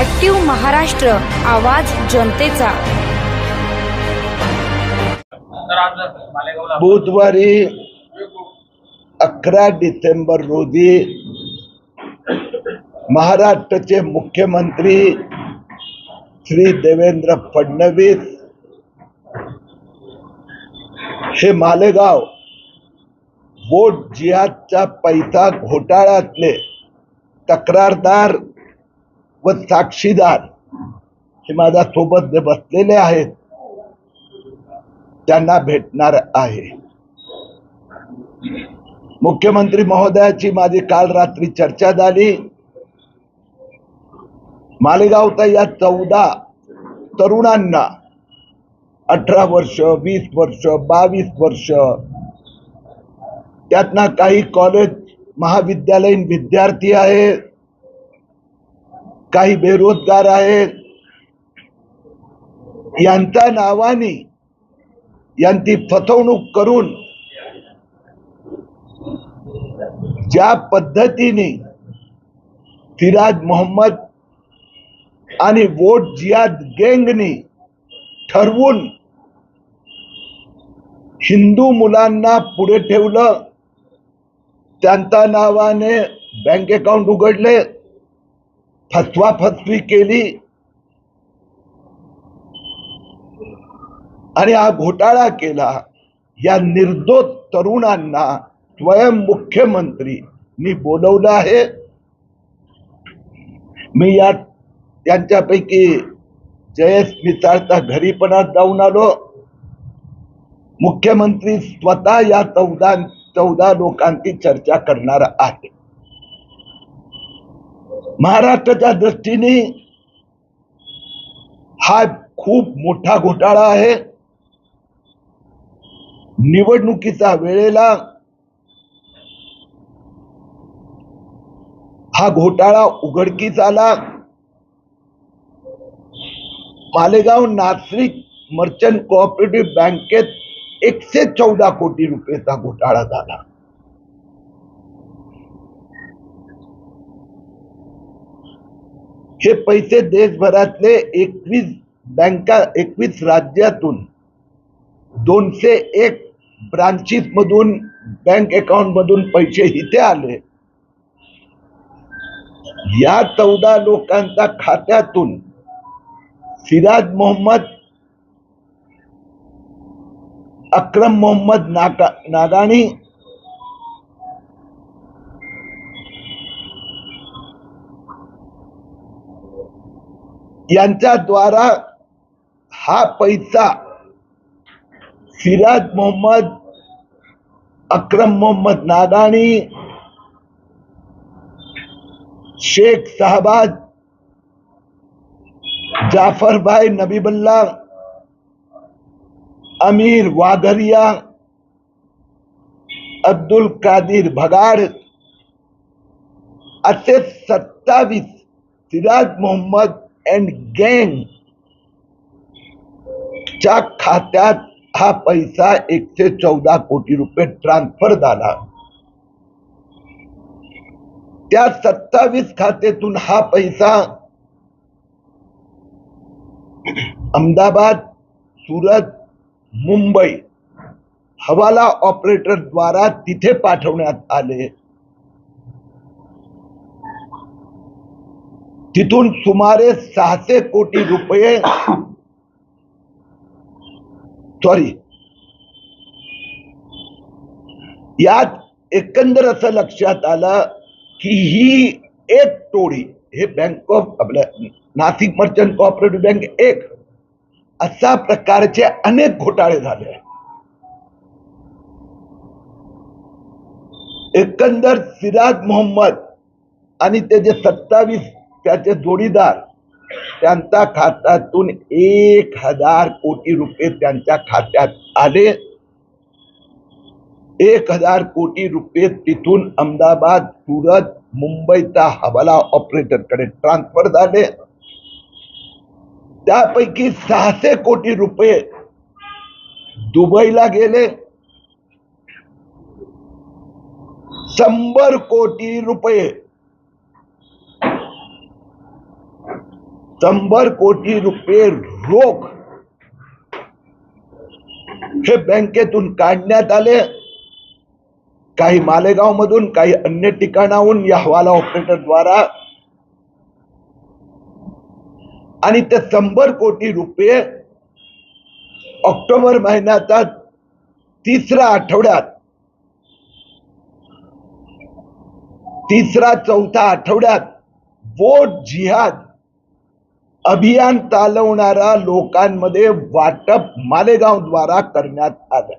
Active Maharashtra आवाज जनतेचा. बुधवारी अकरा डिसेंबर रोजी महाराष्ट्राचे मुख्यमंत्री श्री देवेंद्र फडणवीस हे मालेगाव वोट जिहादचा पैसा घोटाळ्यातले तक्रारदार व साक्षीदार हे माझ्या सोबत जे बसलेले आहेत त्यांना भेटणार आहे. मुख्यमंत्री महोदयाची माझी काल रात्री चर्चा झाली. मालेगावचा या चौदा तरुणांना अठरा वर्ष वीस वर्ष बावीस वर्ष त्यातना काही कॉलेज महाविद्यालयीन विद्यार्थी आहेत. काही बेरोजगार आहेत. यांच्या नावाने यांची फसवणूक करून ज्या पद्धतीने फिराज मोहम्मद आणि वोट जियाद गेंगनी ठरवून हिंदू मुलांना पुढे ठेवलं त्यांच्या नावाने बँक अकाउंट उघडले फसवा फसवी केली. आणि हा घोटाळा केला. या निर्दोष तरुणांना स्वयं मुख्यमंत्री मी बोलवलं आहे. मी या त्यांच्यापैकी जयेश मिसाळच्या घरी पण जाऊन आलो. मुख्यमंत्री स्वतः या चौदा चौदा लोकांची चर्चा करणार आहे. महाराष्ट्राच्या दृष्टीने हा खूप मोठा घोटाळा आहे. निवडणुकीचा वेळेला हा घोटाळा उघडकीस आला. मालेगाव नाशिक मर्चंट कोऑपरेटिव्ह बँकेत एकशे चौदा कोटी रुपयेचा घोटाळा झाला. हे पैसे देशभरातले एकवीस बँका एकवीस राज्यातून दोनशे एक ब्रांचेस मधून बँक अकाउंट मधून पैसे इथे आले. या चौदा लोकांच्या खात्यातून सिराज मोहम्मद अक्रम मोहम्मद नागा नागाणी यांच्या द्वारा हा पैसा सिराज मोहम्मद, अक्रम मोहम्मद नागानी शेख साहबाज जाफ़र भाई नबीबुल्ला, अमीर वाघरिया अब्दुल कादिर भगाड, असे सत्तावीस सिराज मोहम्मद अँड गँग च्या खात्यात हा पैसा एकशे चौदा कोटी रुपये ट्रान्सफर झाला. त्या सत्तावीस खात्यातून हा पैसा अहमदाबाद सुरत मुंबई हवाला ऑपरेटर द्वारा तिथे पाठवण्यात आले. तिथून सुमारे सहाशे कोटी रुपये सॉरी यात एकंदर असं लक्षात आलं की ही एक टोळी हे बँक ऑफ आपल्या नाशिक मर्चंट कोऑपरेटिव्ह बँक एक अशा प्रकारचे अनेक घोटाळे झाले एकंदर सिराज मोहम्मद आणि त्याचे सत्तावीस त्याचे जोडीदार त्यांच्या खात्यातून एक हजार कोटी रुपये त्यांच्या खात्यात आले. एक हजार कोटी रुपये तिथून अहमदाबाद सुरत मुंबईचा हवाला ऑपरेटरकडे ट्रान्सफर झाले. त्यापैकी सहाशे कोटी रुपये दुबईला गेले. शंभर कोटी रुपये शंभर कोटी रुपये रोख हे बँकेतून काढण्यात आले. काही मालेगाव मधून काही अन्य ठिकाणाहून या हवाला ऑपरेटर द्वारा. आणि ते शंभर कोटी रुपये ऑक्टोबर महिन्याचा तिसऱ्या आठवड्यात तिसरा चौथा आठवड्यात बोट जिहाद अभियान चालवणाऱ्या लोकांमध्ये वाटप मालेगावद्वारा करण्यात आलं.